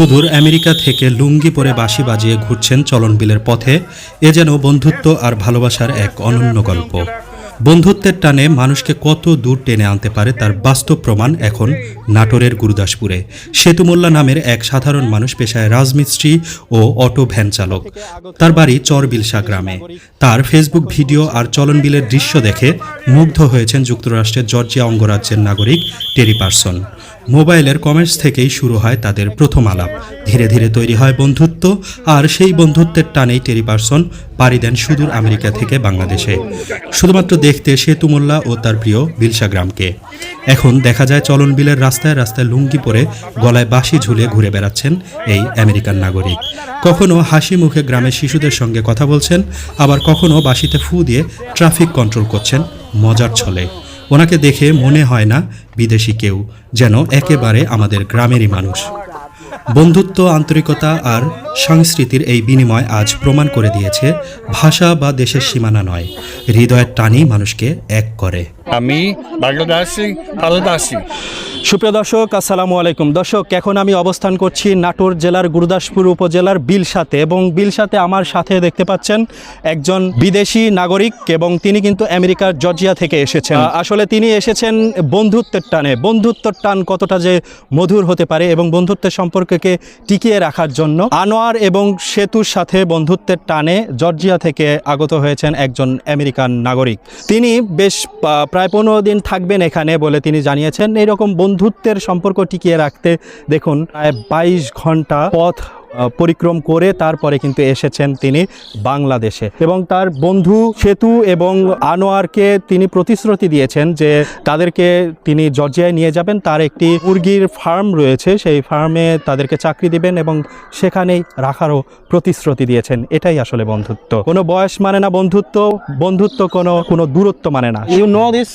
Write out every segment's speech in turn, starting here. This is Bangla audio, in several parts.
সুদূর আমেরিকা থেকে লুঙ্গি পরে বাঁশি বাজিয়ে ঘুরছেন চলনবিলের পথে। এ যেন বন্ধুত্ব আর ভালোবাসার এক অনন্য গল্প। বন্ধুত্বের টানে মানুষকে কত দূর টেনে আনতে পারে তার বাস্তব প্রমাণ এখন নাটোরের গুরুদাসপুরে। সেতুমোল্লা নামের এক সাধারণ মানুষ পেশায় রাজমিস্ত্রি ও অটো ভ্যান চালক। তার বাড়ি চরবিলসা গ্রামে। তার ফেসবুক ভিডিও আর চলনবিলের দৃশ্য দেখে মুগ্ধ হয়েছেন যুক্তরাষ্ট্রের জর্জিয়া অঙ্গরাজ্যের নাগরিক টেরি পার্সন। মোবাইলের কমেন্টস থেকেই শুরু হয় তাদের প্রথম আলাপ। ধীরে ধীরে তৈরি হয় বন্ধুত্ব, আর সেই বন্ধুত্বের টানেই টেরি পার্সন পাড়ি দেন সুদূর আমেরিকা থেকে বাংলাদেশে। শুধুমাত্র দেখতে সেতু মোল্লা ও তার প্রিয় বিলসা গ্রামকে। এখন দেখা যায় চলন বিলের রাস্তায় রাস্তায় লুঙ্গি পরে গলায় বাঁশি ঝুলে ঘুরে বেড়াচ্ছেন এই আমেরিকান নাগরিক। কখনো হাসি মুখে গ্রামের শিশুদের সঙ্গে কথা বলছেন, আবার কখনো বাঁশিতে ফু দিয়ে ট্রাফিক কন্ট্রোল করছেন মজার ছলে। ওনাকে দেখে মনে হয় না বিদেশি কেউ, যেন একেবারে আমাদের গ্রামেরই মানুষ। বন্ধুত্ব, আন্তরিকতা আর সংস্কৃতির এই বিনিময় আজ প্রমাণ করে দিয়েছে ভাষা বা দেশের সীমানা নয়, হৃদয়ের টানই মানুষকে এক করে। আমি বাংলাদেশি সুপ্রিয় দর্শক আসসালামু আলাইকুম। দর্শক এখন আমি অবস্থান করছি নাটোর জেলার গুরুদাসপুর উপজেলার বিলসাতে এবং বিলসাতে আমার সাথে দেখতে পাচ্ছেন একজন বিদেশি নাগরিক এবং তিনি কিন্তু আমেরিকার জর্জিয়া থেকে এসেছেন। আসলে তিনি এসেছেন বন্ধুত্বের টানে। বন্ধুত্বের টান কতটা যে মধুর হতে পারে এবং বন্ধুত্বের সম্পর্ককে টিকিয়ে রাখার জন্য আনোয়ার এবং সেতুর সাথে বন্ধুত্বের টানে জর্জিয়া থেকে আগত হয়েছেন একজন আমেরিকান নাগরিক। তিনি বেশ প্রায় পনেরো দিন থাকবেন এখানে বলে তিনি জানিয়েছেন। এইরকম বন্ধুত্বের সম্পর্ক টিকিয়ে রাখতে দেখুন প্রায় বাইশ ঘণ্টা পথ পরিক্রম করে তারপরে কিন্তু এসেছেন তিনি বাংলাদেশে। এবং তার বন্ধু সেতু এবং আনোয়ারকে তিনি প্রতিশ্রুতি দিয়েছেন যে তাদেরকে তিনি জর্জিয়ায় নিয়ে যাবেন। তার একটি মুরগির ফার্ম রয়েছে সেই ফার্মে তাদেরকে চাকরি দিবেন এবং সেখানেই রাখারও প্রতিশ্রুতি দিয়েছেন। এটাই আসলে বন্ধুত্ব। কোনো বয়স মানে না বন্ধুত্ব বন্ধুত্ব কোনো কোনো দূরত্ব মানে না। You know this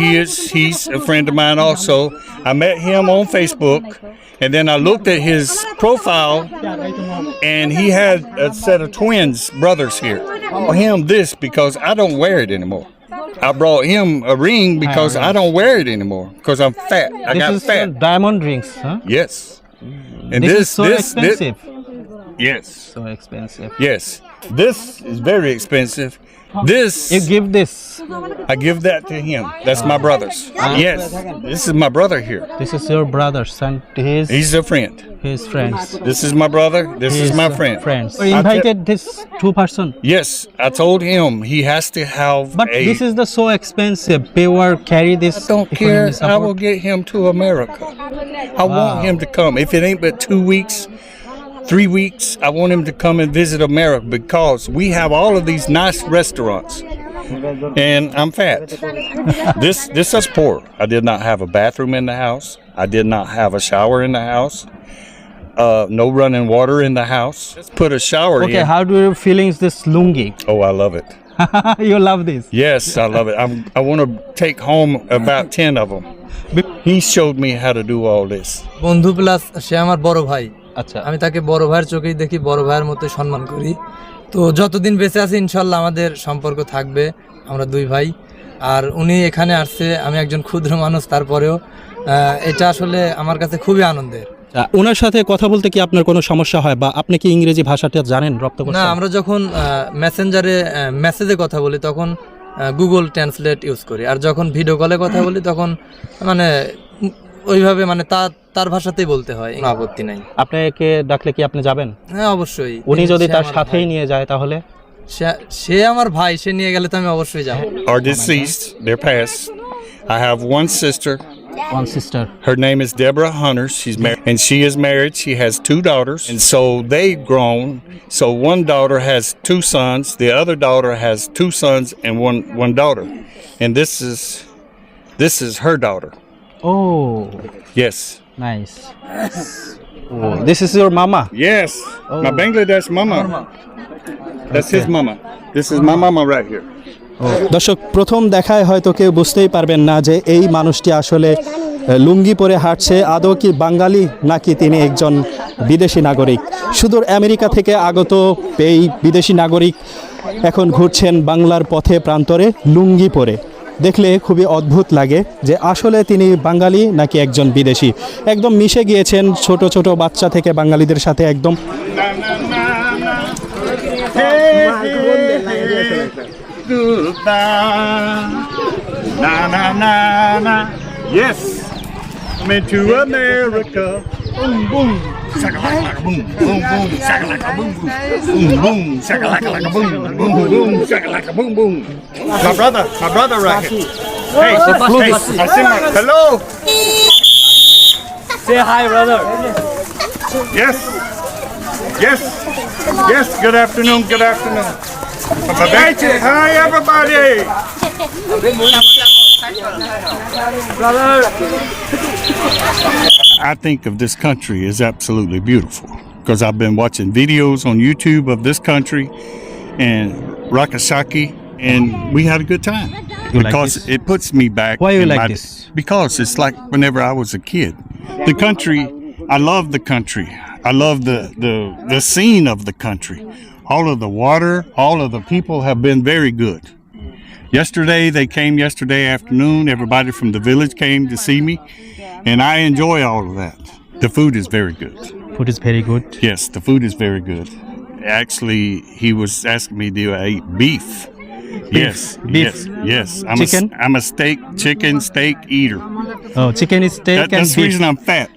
he is. He's a friend of mine also. I met him on Facebook, and then I looked at his profile, and he had a set of twins, brothers here. I him this because I don't wear it anymore. I brought him a ring because I don't wear it anymore because I'm fat. I this got is uh, fat. diamond rings, huh? Yes. And this, this is so this, expensive. This, yes. So expensive. Yes. This is very expensive. This You give this. I give that to him. That's my brother's. Yes, this is my brother here. This is your brother's and his He's a friend. his friends. This is my brother. This is His, my uh, friend. Friends. I te- invited this two person. Yes, I told him he has to have But a. this is the so expensive. They or carry this. I don't economy care. I support. will get him to America. I want him to come. If it ain't but two weeks, three weeks, I want him to come and visit America because we have all of these nice restaurants. And I'm fat. this this is poor. I did not have a bathroom in the house. I did not have a shower in the house. Uh, no running water in the house. Let's put a shower Okay, in. how do you feelings this lungi? oh, I love it. you love this. Yes, I love it. I'm, I want to take home about 10 of them. He showed me how to do all this. বন্ধু প্লাস সে আমার বড় ভাই আচ্ছা। আমি তাকে বড় ভাইয়ের চোখেই দেখি বড় ভাইয়ের মতো সম্মান করি। তো যতদিন বেঁচে আছি ইনশাল্লাহ আমাদের সম্পর্ক থাকবে আমরা দুই ভাই। আর উনি এখানে আসছে আমি একজন ক্ষুদ্র মানুষ তারপরেও এটা আসলে আমার কাছে খুবই আনন্দের। আচ্ছা, ওনার সাথে কথা বলতে কি আপনার কোনো সমস্যা হয় বা আপনি কি ইংরেজি ভাষাটা জানেন রপ্ত না আমরা যখন মেসেঞ্জারে মেসেজে কথা বলি তখন গুগল ট্রান্সলেট ইউজ করি। আর যখন ভিডিও কলে কথা বলি তখন মানে ওইভাবে মানে তার তার ভাষাতেই বলতে হয় কোনো আপত্তি নাই আপনাকে ডাকলে কি আপনি যাবেন হ্যাঁ অবশ্যই উনি যদি তার সাথেই নিয়ে যায় তাহলে সে- সে আমার ভাই সে নিয়ে গেলে তো আমি অবশ্যই যাব Are deceased, they're passed. I have one sister. One sister Her name is Deborah Hunter. She's married, and she is married. She has two daughters, and so they've grown. So one daughter has two sons. The other daughter has two sons and one one daughter, and this is this is her daughter. Oh Yes, nice this is your মামা yes. Oh. My Bangladesh mama. That's his mama. This is my mama. right here. দর্শক প্রথম দেখায় হয়তো কেউ বুঝতেই পারবেন না যে এই মানুষটি আসলে লুঙ্গি পরে হাঁটছে। আদৌ কি বাঙালি নাকি তিনি একজন বিদেশি নাগরিক? সুদূর আমেরিকা থেকে আগত এই বিদেশি নাগরিক এখন ঘুরছেন বাংলার পথে প্রান্তরে লুঙ্গি পরে। দেখলে খুবই অদ্ভুত লাগে যে আসলে তিনি বাঙালি নাকি একজন বিদেশি একদম মিশে গিয়েছেন ছোট ছোট বাচ্চা থেকে বাঙালিদের সাথে একদম. Yes. I'm into America. Boom boom. Shakalaka boom boom boom. Shakalaka boom boom. Boom boom. Shakalaka boom boom boom. Shakalaka boom boom. My brother, my brother right here. Hey, hey, I see my hello. Say hi, brother. Yes. Yes. Yes. Good afternoon. Good afternoon. Bye-bye. Hi, everybody. I think of this country as absolutely beautiful because I've been watching videos on YouTube of this country and Rakasaki, and we had a good time You because this? it puts me back. Why you in like my- this? Because it's like whenever I was a kid. The country, I love the country. I love the the the scene of the country. All of the water, all of the people have been very good. Yesterday, they came yesterday afternoon. Everybody from the village came to see me, and I enjoy all of that. The food is very good. Food is very good? Yes, the food is very good. Actually, he was asking me, do I eat beef? Beef. Yes, beef. yes, yes. I'm chicken? A, I'm a steak, chicken, steak eater. Oh, chicken is steak that, and That's beef. the reason I'm fat.